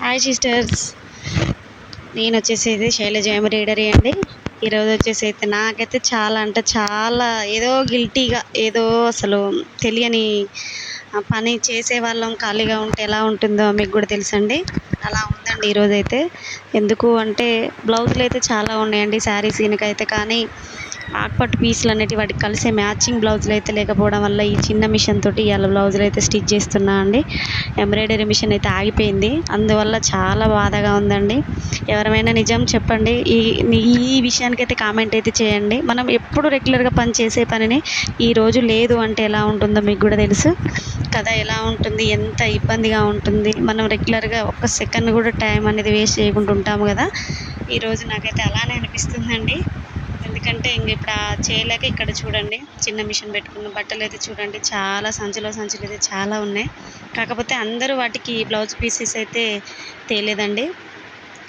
Hi sisters నేను వచ్చేసి అయితే శైలజ ఎంబ్రాయిడరీ అండి. ఈరోజు వచ్చేసి అయితే నాకైతే చాలా అంటే చాలా ఏదో గిల్టీగా ఏదో అసలు తెలియని ఆ పని చేసే వాళ్ళం ఖాళీగా ఉంటే ఎలా ఉంటుందో మీకు కూడా తెలుసండి. అలా ఉందండి ఈరోజు అయితే ఎందుకు అంటే బ్లౌజులు అయితే చాలా ఉన్నాయండి శారీస్ అయితే కానీ ఆక్పట్ పీసులు అనేటివి వాటికి కలిసే మ్యాచింగ్ బ్లౌజులు అయితే లేకపోవడం వల్ల ఈ చిన్న మిషన్ తోటి ఇవాళ బ్లౌజులు అయితే స్టిచ్ చేస్తున్నా అండి. ఎంబ్రాయిడరీ మిషన్ అయితే ఆగిపోయింది. అందువల్ల చాలా బాధగా ఉందండి. ఎవరైనా నిజం చెప్పండి. ఈ ఈ విషయానికి అయితే కామెంట్ అయితే చేయండి. మనం ఎప్పుడు రెగ్యులర్గా పని చేసే పనిని ఈరోజు లేదు అంటే ఎలా ఉంటుందో మీకు కూడా తెలుసు. కథ ఎలా ఉంటుంది ఎంత ఇబ్బందిగా ఉంటుంది మనం రెగ్యులర్గా ఒక్క సెకండ్ కూడా టైం అనేది వేస్ట్ చేయకుండా ఉంటాము కదా. ఈరోజు నాకైతే అలానే అనిపిస్తుందండి. ఎందుకంటే ఇంక ఇప్పుడు ఆ చేయలేక ఇక్కడ చూడండి చిన్న మిషన్ పెట్టుకున్న బట్టలు అయితే చూడండి చాలా సంచిలో సంచులు అయితే చాలా ఉన్నాయి. కాకపోతే అందరూ వాటికి బ్లౌజ్ పీసెస్ అయితే తేలేదండి.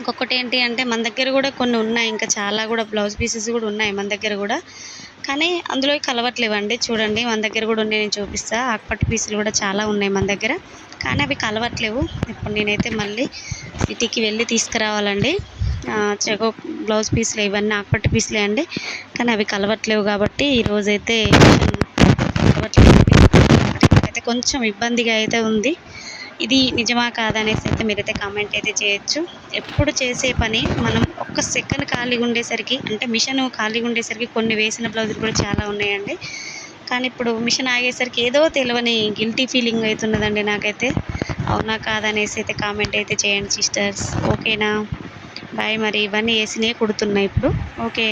ఇంకొకటి ఏంటి అంటే మన దగ్గర కూడా కొన్ని ఉన్నాయి ఇంకా చాలా కూడా బ్లౌజ్ పీసెస్ కూడా ఉన్నాయి మన దగ్గర కూడా. కానీ అందులో కలవట్లేవండి. చూడండి మన దగ్గర కూడా ఉన్నాయి నేను చూపిస్తా. ఆకుపట్టు పీసులు కూడా చాలా ఉన్నాయి మన దగ్గర. కానీ అవి కలవట్లేవు. ఇప్పుడు నేనైతే మళ్ళీ సిటీకి వెళ్ళి తీసుకురావాలండి. చెగో బ్లౌజ్ పీసులు ఇవన్నీ ఆకుపట్టు పీసులే అండి. కానీ అవి కలవట్లేవు కాబట్టి ఈరోజైతే కలవట్లేదు అయితే కొంచెం ఇబ్బందిగా అయితే ఉంది. ఇది నిజమా కాదనేసి అయితే మీరైతే కామెంట్ అయితే చేయొచ్చు. ఎప్పుడు చేసే పని మనం ఒక్క సెకండ్ ఖాళీగా ఉండేసరికి అంటే మిషన్ ఖాళీగా ఉండేసరికి కొన్ని వేసిన బ్లౌజులు కూడా చాలా ఉన్నాయండి. కానీ ఇప్పుడు మిషన్ ఆగేసరికి ఏదో తెలియని గిల్టీ ఫీలింగ్ అవుతున్నదండి నాకైతే. అవునా కాదనేసి అయితే కామెంట్ అయితే చేయండి సిస్టర్స్ ఓకేనా బాయ్ మరి. ఇవన్నీ వేసినే కుడుతున్నాయి ఇప్పుడు. ఓకే